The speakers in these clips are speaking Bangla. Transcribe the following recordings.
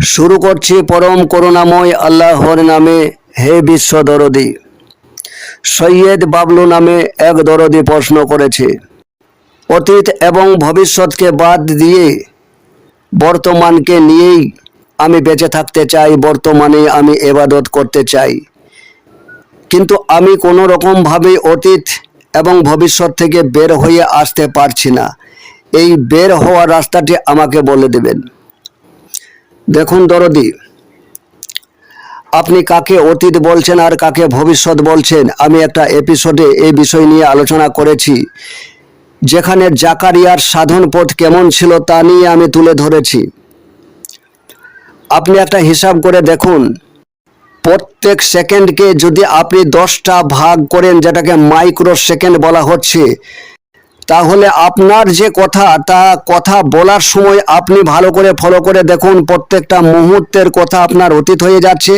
শুরু করছি পরম করুণাময় আল্লাহর নামে, হে বিশ্ব দরদি। সৈয়দ বাবলু নামে এক দরদি প্রশ্ন করেছে, অতীত এবং ভবিষ্যৎকে বাদ দিয়ে বর্তমানকে নিয়েই আমি বেঁচে থাকতে চাই, বর্তমানে আমি এবাদত করতে চাই। কিন্তু আমি কোনো রকমভাবে অতীত এবং ভবিষ্যৎ থেকে বের হয়ে আসতে পারছি না। এই বের হওয়ার রাস্তাটি আমাকে বলে দেবেন। দেখুন দরদি, আপনি কাকে অতীত বলছেন আর কাকে ভবিষ্যৎ বলছেন? আমি একটা এপিসোডে এই বিষয় নিয়ে আলোচনা করেছি, যেখানে জাকারিয়ার সাধন পথ কেমন ছিল তা নিয়ে আমি তুলে ধরেছি। আপনি একটা হিসাব করে দেখুন, প্রত্যেক সেকেন্ডকে যদি আপনি দশটা ভাগ করেন, যেটাকে মাইক্রো সেকেন্ড বলা হচ্ছে তাহলে আপনার যে কথা, তা কথা বলার সময় আপনি ভালো করে ফলো করে দেখুন, প্রত্যেকটা মুহূর্তের কথা আপনার অতীত হয়ে যাচ্ছে।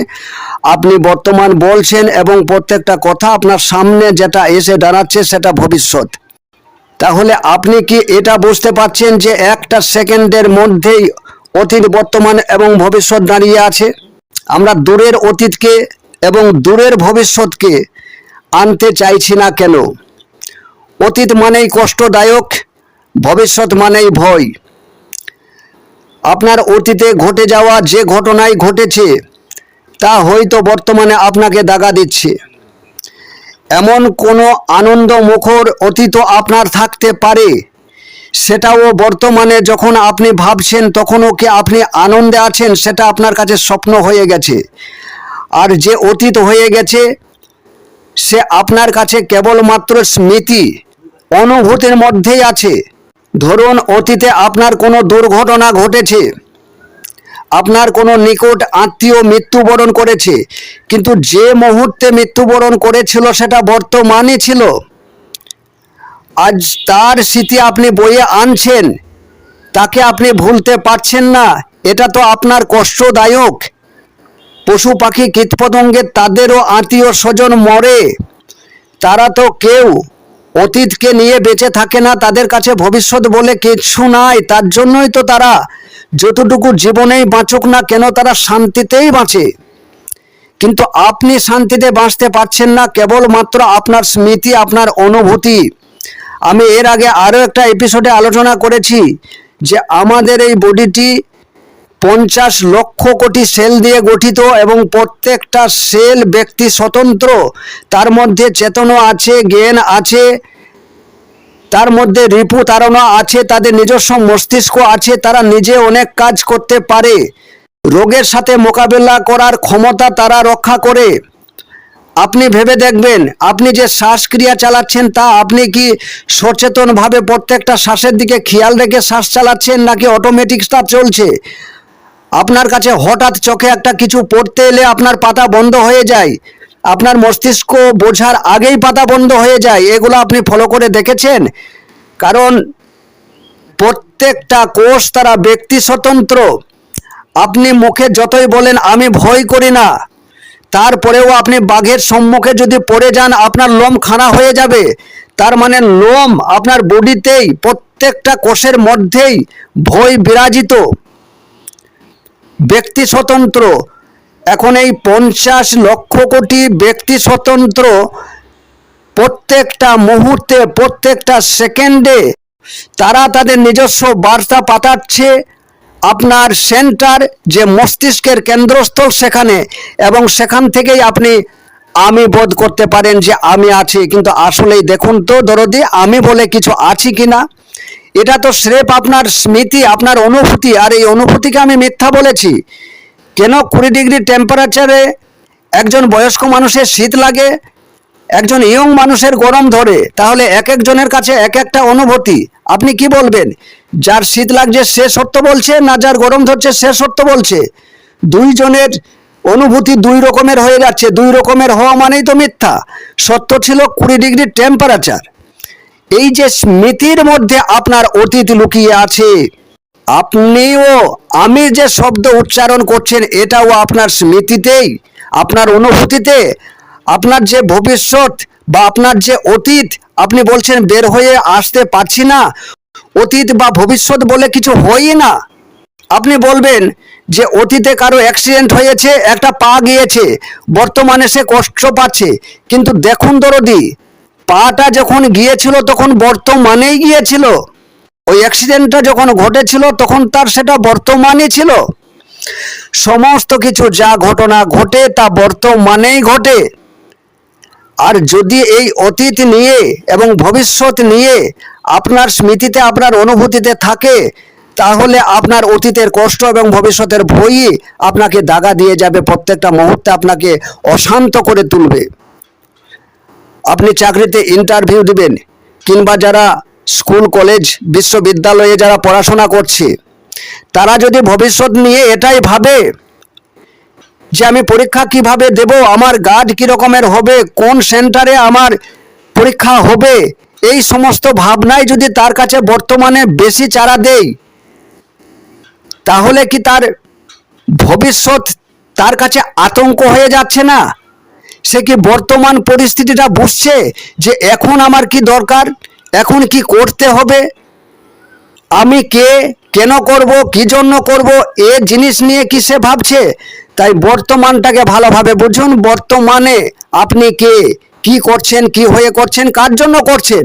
আপনি বর্তমান বলছেন এবং প্রত্যেকটা কথা আপনার সামনে যেটা এসে দাঁড়াচ্ছে সেটা ভবিষ্যৎ। তাহলে আপনি কি এটা বুঝতে পারছেন যে একটা সেকেন্ডের মধ্যেই অতীত বর্তমান এবং ভবিষ্যৎ দাঁড়িয়ে আছে? আমরা দূরের অতীতকে এবং দূরের ভবিষ্যৎকে আনতে চাইছি না কেন? অতীত মানেই কষ্টদায়ক, ভবিষ্যৎ মানেই ভয়। আপনার অতীতে ঘটে যাওয়া যে ঘটনাই ঘটেছে, তা হয়তো বর্তমানে আপনাকে দাগা দিচ্ছে। এমন কোনো আনন্দ মুখর অতীত আপনার থাকতে পারে, সেটাও বর্তমানে যখন আপনি ভাবছেন, তখনও কি আপনি আনন্দে আছেন, সেটা আপনার কাছে স্বপ্ন হয়ে গেছে। আর যে অতীত হয়ে গেছে, সে আপনার কাছে কেবলমাত্র স্মৃতি অনুভূতির মধ্যেই আছে। ধরুন, অতীতে আপনার কোনো দুর্ঘটনা ঘটেছে। আপনার কোনো নিকট আত্মীয় মৃত্যুবরণ করেছে, কিন্তু যে মুহূর্তে মৃত্যুবরণ করেছিল সেটা বর্তমানে ছিল। আজ তার স্মৃতি আপনি বইয়ে আনছেন, তাকে আপনি ভুলতে পারছেন না, এটা তো আপনার কষ্টদায়ক। পশু পাখি কীটপতঙ্গের তাদেরও আত্মীয় স্বজন মরে, তারা তো কেউ অতীতকে নিয়ে বেঁচে থাকে না তাদের কাছে ভবিষ্যৎ বলে কিছু নাই। তার জন্যই তো তারা যতটুকু জীবনেই বাঁচুক না কেন তারা শান্তিতেই বাঁচে। কিন্তু আপনি শান্তিতে বাঁচতে পারছেন না, কেবলমাত্র আপনার স্মৃতি, আপনার অনুভূতি। আমি এর আগে আরও একটা এপিসোডে আলোচনা করেছি যে আমাদের এই বডিটি পঞ্চাশ লক্ষ কোটি সেল দিয়ে গঠিত এবং প্রত্যেকটা সেল ব্যক্তি স্বতন্ত্র। তার মধ্যে চেতনা আছে, জ্ঞান আছে, তার মধ্যে রিপু তারা আছে, তাদের নিজস্ব মস্তিষ্ক আছে, তারা নিজে অনেক কাজ করতে পারে। রোগের সাথে মোকাবেলা করার ক্ষমতা তারা রক্ষা করে। আপনি ভেবে দেখবেন, আপনি যে শ্বাসক্রিয়া চালাচ্ছেন তা আপনি কি সচেতনভাবে প্রত্যেকটা শ্বাসের দিকে খেয়াল রেখে শ্বাস চালাচ্ছেন নাকি অটোমেটিকটা চলছে? আপনার কাছে হঠাৎ চোখে একটা কিছু পড়তে এলে আপনার পাতা বন্ধ হয়ে যায়। আপনার মস্তিষ্ক বোঝার আগেই পাতা বন্ধ হয়ে যায়। এগুলো আপনি ফলো করে দেখেছেন? কারণ প্রত্যেকটা কোষ তারা ব্যক্তি স্বতন্ত্র। আপনি মুখে যতই বলেন, আমি ভয় করি না। তারপরেও আপনি বাঘের সম্মুখে যদি পড়ে যান, আপনার লোম খানা হয়ে যাবে। তার মানে লোম আপনার বডিতেই, প্রত্যেকটা কোষের মধ্যেই ভয় বিরাজিত। ব্যক্তি স্বতন্ত্র। এখন এই পঞ্চাশ লক্ষ কোটি ব্যক্তি স্বতন্ত্র প্রত্যেকটা মুহূর্তে, প্রত্যেকটা সেকেন্ডে তারা তাদের নিজস্ব বার্তা পাঠাচ্ছে। আপনার সেন্টার যে মস্তিষ্কের কেন্দ্রস্থল সেখানে এবং সেখান থেকেই আপনি, আমি বোধ করতে পারেন যে আমি আছি। কিন্তু আসলেই দেখুন তো দরদি, আমি বলে কিছু আছি কি না এটা তো স্রেফ আপনার স্মৃতি, আপনার অনুভূতি, আর এই অনুভূতিকে আমি মিথ্যা বলেছি। কেন কুড়ি ডিগ্রি টেম্পারেচারে একজন বয়স্ক মানুষের শীত লাগে, একজন ইয়ং মানুষের গরম ধরে? তাহলে এক একজনের কাছে এক একটা অনুভূতি। আপনি কি বলবেন? যার শীত লাগছে সে সত্য বলছে, না যার গরম ধরছে সে সত্য বলছে? দুইজনের অনুভূতি দুই রকমের হয়ে যাচ্ছে, দুই রকমের হওয়া মানেই তো মিথ্যা। সত্য ছিল কুড়ি ডিগ্রি টেম্পারেচার এই যে স্মৃতির মধ্যে আপনার অতীত লুকিয়ে আছে, আপনিও, আমি যে শব্দ উচ্চারণ করছেন, এটাও আপনার স্মৃতিতেই, আপনার অনুভূতিতে, আপনার যে ভবিষ্যৎ বা আপনার যে অতীত, আপনি বলছেন বের হয়ে আসতে পারছি না। অতীত বা ভবিষ্যৎ বলে কিছু হয়ই না। আপনি বলবেন যে অতীতে কারও অ্যাক্সিডেন্ট হয়েছে, একটা পা গিয়েছে, বর্তমানে সে কষ্ট পাচ্ছে, কিন্তু দেখুন দরদি পাটা যখন গিয়েছিল, তখন বর্তমানেই গিয়েছিল। ওই অ্যাক্সিডেন্টটা যখন ঘটেছিল, তখন তার সেটা বর্তমানে ছিল। সমস্ত কিছু যা ঘটনা ঘটে, তা বর্তমানেই ঘটে। আর যদি এই অতীত নিয়ে এবং ভবিষ্যৎ নিয়ে আপনার স্মৃতিতে, আপনার অনুভূতিতে থাকে, তাহলে আপনার অতীতের কষ্ট এবং ভবিষ্যতের ভয়ই আপনাকে দাগা দিয়ে যাবে, প্রত্যেকটা মুহূর্তে আপনাকে অশান্ত করে তুলবে। আপনি চাকরিতে ইন্টারভিউ দিবেন, কিংবা যারা স্কুল কলেজ বিশ্ববিদ্যালয়ে যারা পড়াশোনা করছে, তারা যদি ভবিষ্যৎ নিয়ে এটাই ভাবে যে আমি পরীক্ষা কীভাবে দেব, আমার গার্ড কি রকমের হবে, কোন সেন্টারে আমার পরীক্ষা হবে, এই সমস্ত ভাবনাই যদি তার কাছে বর্তমানে বেশি চারা দেই, তাহলে কি তার ভবিষ্যৎ তার কাছে আতঙ্ক হয়ে যাচ্ছে না? সে কি বর্তমান পরিস্থিতিটা বুঝছে যে এখন আমার কি দরকার? এখন কি করতে হবে? আমি কে, কেন করব, কি জন্য করব, এ জিনিস নিয়ে কি সে ভাবছে? তাই বর্তমানটাকে ভালোভাবে বুঝুন, বর্তমানে আপনি কে? কি করছেন, কি হয়ে করছেন, কার জন্য করছেন?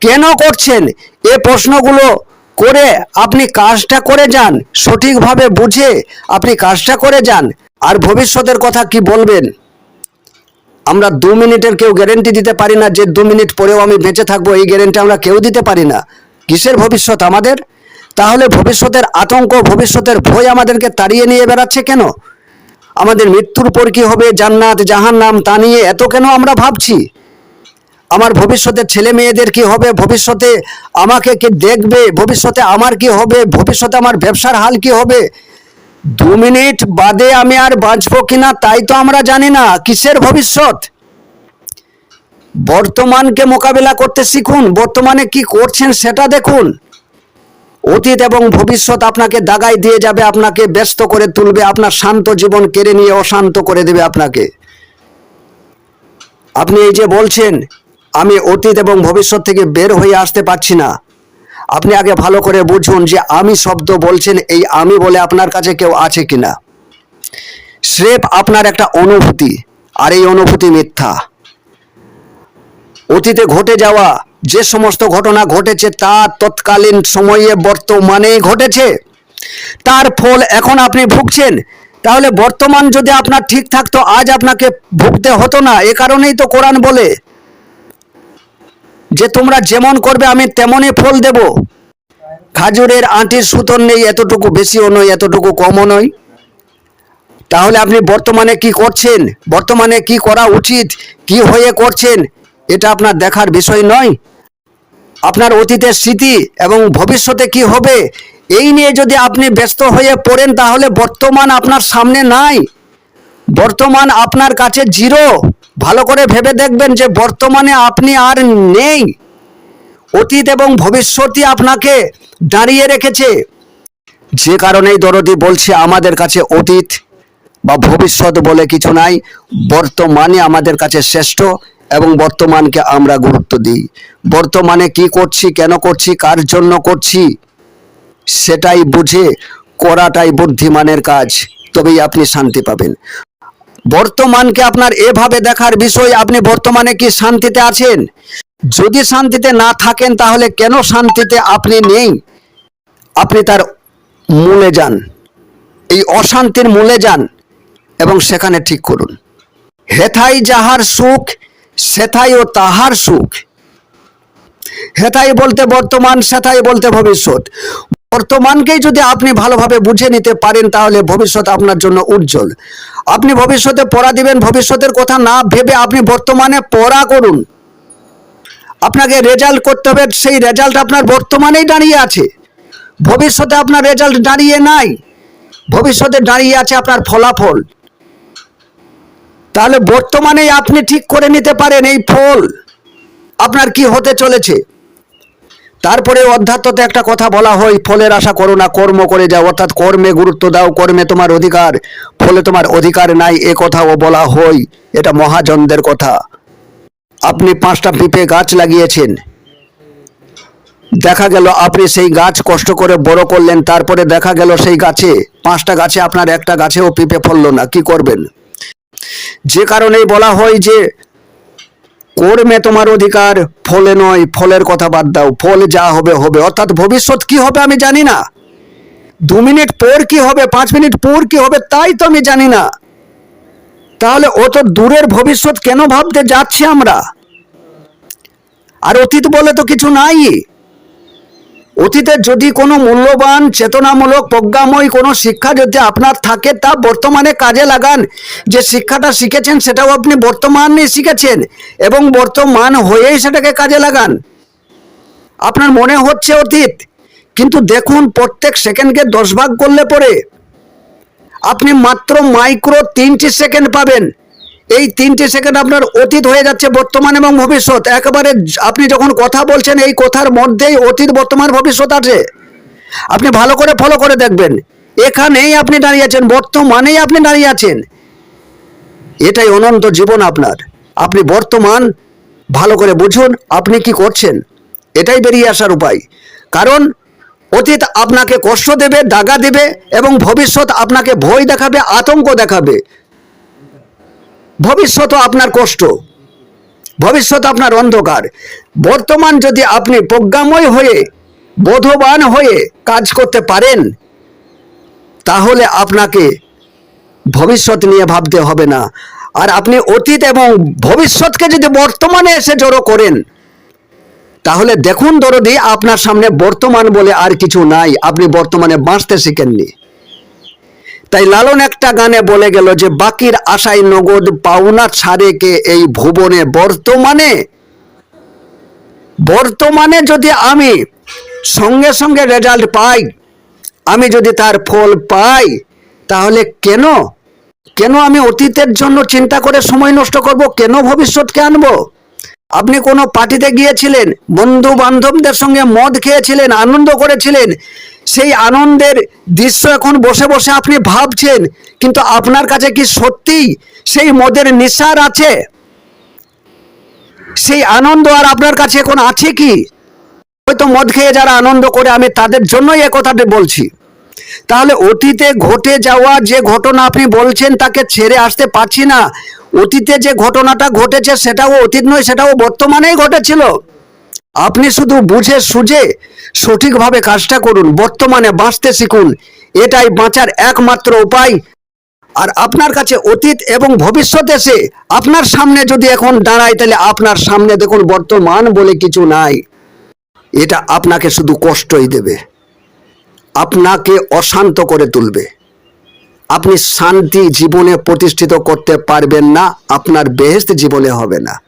কেন করছেন? এ প্রশ্নগুলো করে আপনি কাজটা করে যান, সঠিকভাবে বুঝে আপনি কাজটা করে যান, আর ভবিষ্যতের কথা কি বলবেন? আমরা দু মিনিটের কেউ গ্যারেন্টি দিতে পারি না যে দু মিনিট পরেও আমি বেঁচে থাকব, এই গ্যারেন্টি আমরা কেউ দিতে পারি না। কিসের ভবিষ্যৎ আমাদের? তাহলে ভবিষ্যতের আতঙ্ক, ভবিষ্যতের ভয় আমাদেরকে তাড়িয়ে নিয়ে বেড়াচ্ছে কেন? আমাদের মৃত্যুর পর কি হবে? জান্নাত, জাহান্নাম, তা নিয়ে এত কেন আমরা ভাবছি? আমার ভবিষ্যতে ছেলে মেয়েদের কি হবে? ভবিষ্যতে আমাকে কে দেখবে? ভবিষ্যতে আমার কি হবে? ভবিষ্যতে আমার ব্যবসার হাল কি হবে? দু মিনিট বাদে আমি আর বাঁচবো কিনা তাই তো আমরা জানি না, কিসের ভবিষ্যৎ? বর্তমানকে মোকাবিলা করতে শিখুন, বর্তমানে কি করছেন সেটা দেখুন। অতীত এবং ভবিষ্যৎ আপনাকে দাগাই দিয়ে যাবে, আপনাকে ব্যস্ত করে তুলবে, আপনার শান্ত জীবন কেড়ে নিয়ে অশান্ত করে দেবে আপনাকে। আপনি এই যে বলছেন, আমি অতীত এবং ভবিষ্যৎ থেকে বের হয়ে আসতে পারছি না। আপনি আগে ভালো করে বুঝুন যে আমি শব্দ বলছেন, এই আমি বলে আপনার কাছে কেউ আছে কিনা। স্রেফ আপনার একটা অনুভূতি, আর এই অনুভূতি মিথ্যা। অতীতে ঘটে যাওয়া যে সমস্ত ঘটনা ঘটেছে, তা তৎকালীন সময়ে, বর্তমানেই ঘটেছে। তার ফল এখন আপনি ভুগছেন। তাহলে বর্তমান যদি আপনার ঠিক থাকতো, আজ আপনাকে ভুগতে হতো না। এ কারণেই তো কোরআন বলে যে তোমরা যেমন করবে, আমি তেমনই ফল দেব। খাজুরের আঁটির সুতোর নেই, এতটুকু বেশিও নয়, এতটুকু কমও নয়। তাহলে আপনি বর্তমানে কি করছেন? বর্তমানে কি করা উচিত? কি হয়ে করছেন? এটা আপনার দেখার বিষয় নয়। আপনার অতীতের স্মৃতি এবং ভবিষ্যতে কি হবে, এই নিয়ে যদি আপনি ব্যস্ত হয়ে পড়েন, তাহলে বর্তমান আপনার সামনে নাই। বর্তমান আপনার কাছে জিরো। ভালো করে ভেবে দেখবেন যে বর্তমানে আপনি আর নেই। অতীত এবং ভবিষ্যতই আপনাকে দাঁড়িয়ে রেখেছে। যে কারণেই দরদি বলছে, আমাদের কাছে অতীত বা ভবিষ্যৎ বলে কিছু নাই। বর্তমানে আমাদের কাছে শ্রেষ্ঠ এবং বর্তমানকে আমরা গুরুত্ব দিই। বর্তমানে কি করছি, কেন করছি, কার জন্য করছি, সেটাই বুঝে করাটাই বুদ্ধিমানের কাজ। তবেই আপনি শান্তি পাবেন। বর্তমানকে আপনার এভাবে দেখার বিষয়, আপনি বর্তমানে কি শান্তিতে আছেন? যদি শান্তিতে না থাকেন, তাহলে কেন শান্তিতে আপনি নেই? আপনি তার মূলে যান। এই অশান্তির মূলে যান এবং সেখানে ঠিক করুন। হেথাই যাহার সুখ সেথাই ও তাহার সুখ। হেথাই বলতে বর্তমান, সেথাই বলতে ভবিষ্যৎ। বর্তমানকেই যদি আপনি ভালোভাবে বুঝে নিতে পারেন, তাহলে ভবিষ্যৎ আপনার জন্য উজ্জ্বল। আপনি ভবিষ্যতে পড়া দিবেন, ভবিষ্যতের কথা না ভেবে আপনি বর্তমানে পড়া করুন। আপনাকে রেজাল্ট করতে হবে, সেই রেজাল্ট আপনার বর্তমানেই দাঁড়িয়ে আছে। ভবিষ্যতে আপনার রেজাল্ট দাঁড়িয়ে নাই। ভবিষ্যতে দাঁড়িয়ে আছে আপনার ফলাফল। তাহলে বর্তমানেই আপনি ঠিক করে নিতে পারেন এই ফল। আপনার কি হতে চলেছে? তারপরে অধ্যাত্মতে একটা কথা বলা হয়, ফলের আশা করো না, কর্ম করে যাও। অর্থাৎ কর্মে গুরুত্ব দাও, কর্মে তোমার অধিকার। ফলে তোমার অধিকার নাই, এ কথাও বলা হয়। এটা মহাজনদের কথা। আপনি পাঁচটা পিঁপে গাছ লাগিয়েছেন। দেখা গেল আপনি সেই গাছ কষ্ট করে বড় করলেন, তারপরে দেখা গেল সেই গাছে, পাঁচটা গাছে আপনার একটা গাছেও পিঁপে ফললো না, কি করবেন? যে কারণেই বলা হয় যে কর্মে তোমার অধিকার। ফলে নয়, ফলের কথা বাদ দাও। ফল যা হবে হবে। অর্থাৎ ভবিষ্যৎ কি হবে আমি জানি না। দু মিনিট পর কি হবে, পাঁচ মিনিট পর কি হবে, তাই তো আমি জানি না। তাহলে অত দূরের ভবিষ্যৎ কেন ভাবতে যাচ্ছি আমরা? আর অতীত বলে তো কিছু নাই। অতীতে যদি কোনো মূল্যবান, চেতনামূলক, প্রজ্ঞাময় কোনো শিক্ষা যদি আপনার থাকে, তা বর্তমানে কাজে লাগান। যে শিক্ষাটা শিখেছেন, সেটাও আপনি বর্তমানে শিখেছেন এবং বর্তমান হয়েই সেটাকে কাজে লাগান। আপনার মনে হচ্ছে অতীত, কিন্তু দেখুন প্রত্যেক সেকেন্ডকে দশ ভাগ করলে পরে। আপনি মাত্র মাইক্রো তিনটি সেকেন্ড পাবেন। এই তিনটে সেকেন্ড আপনার অতীত হয়ে যাচ্ছে বর্তমান এবং ভবিষ্যৎ। একেবারে আপনি যখন কথা বলছেন, এই কথার মধ্যেই অতীত, বর্তমান, ভবিষ্যৎ আছে। আপনি ভালো করে ফলো করে দেখবেন। এখানেই আপনি দাঁড়িয়ে আছেন, বর্তমানেই আপনি দাঁড়িয়ে আছেন। এটাই অনন্ত জীবন আপনার। আপনি বর্তমান, ভালো করে বুঝুন আপনি কি করছেন। এটাই বেরিয়ে আসার উপায়। কারণ অতীত আপনাকে কষ্ট দেবে, দাগা দেবে এবং ভবিষ্যৎ আপনাকে ভয় দেখাবে, আতঙ্ক দেখাবে। ভবিষ্যৎ আপনার কষ্ট, ভবিষ্যৎ আপনার অন্ধকার। বর্তমান যদি আপনি প্রজ্ঞাময় হয়ে, বোধবান হয়ে কাজ করতে পারেন, তাহলে আপনাকে ভবিষ্যৎ নিয়ে ভাবতে হবে না। আর আপনি অতীত এবং ভবিষ্যৎকে যদি বর্তমানে এসে জড়ো করেন, তাহলে দেখুন দরদি, আপনার সামনে বর্তমান বলে আর কিছু নাই। আপনি বর্তমানে বাঁচতে শিখেননি। তাই লালন একটা গানে বলে গেল যে, বাকির আশায় নগদ পাওনা ছাড়ে কে এই ভুবনে? বর্তমানে বর্তমানে যদি আমি সঙ্গে সঙ্গে রেজাল্ট পাই, আমি যদি তার ফল পাই, তাহলে কেন? কেন আমি অতীতের জন্য চিন্তা করে সময় নষ্ট করব? কেন ভবিষ্যৎকে আনব? আপনি কোনো পার্টিতে গিয়েছিলেন বন্ধু বান্ধবদের সঙ্গে মদ খেয়েছিলেন, আনন্দ করেছিলেন সেই আনন্দের দৃশ্য এখন বসে বসে আপনি ভাবছেন, কিন্তু আপনার কাছে কি সত্যি সেই মদের নিশার আছে? সেই আনন্দ আর আপনার কাছে এখন আছে কি? হয়তো মদ খেয়ে যারা আনন্দ করে, আমি তাদের জন্যই কথাটি বলছি। তাহলে অতীতে ঘটে যাওয়া যে ঘটনা আপনি বলছেন, তাকে ছেড়ে আসতে পারছি না। অতীতে যে ঘটনাটা ঘটেছে, সেটাও অতীত নয়, সেটাও বর্তমানেই ঘটেছিল। আপনি শুধু বুঝে সুঝে সঠিকভাবে কাজটা করুন, বর্তমানে বাঁচতে শিখুন। এটাই বাঁচার একমাত্র উপায়। আর আপনার কাছে অতীত এবং ভবিষ্যৎ এসে আপনার সামনে যদি এখন দাঁড়ায়, তাহলে আপনার সামনে দেখুন বর্তমান বলে কিছু নাই। এটা আপনাকে শুধু কষ্টই দেবে। আপনাকে অশান্ত করে তুলবে। আপনি শান্তি জীবনে প্রতিষ্ঠিত করতে পারবেন না, আপনার বেহেস্ত জীবনে হবে না।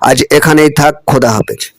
আজ এখানেই থাক, খোদা হাফেজ।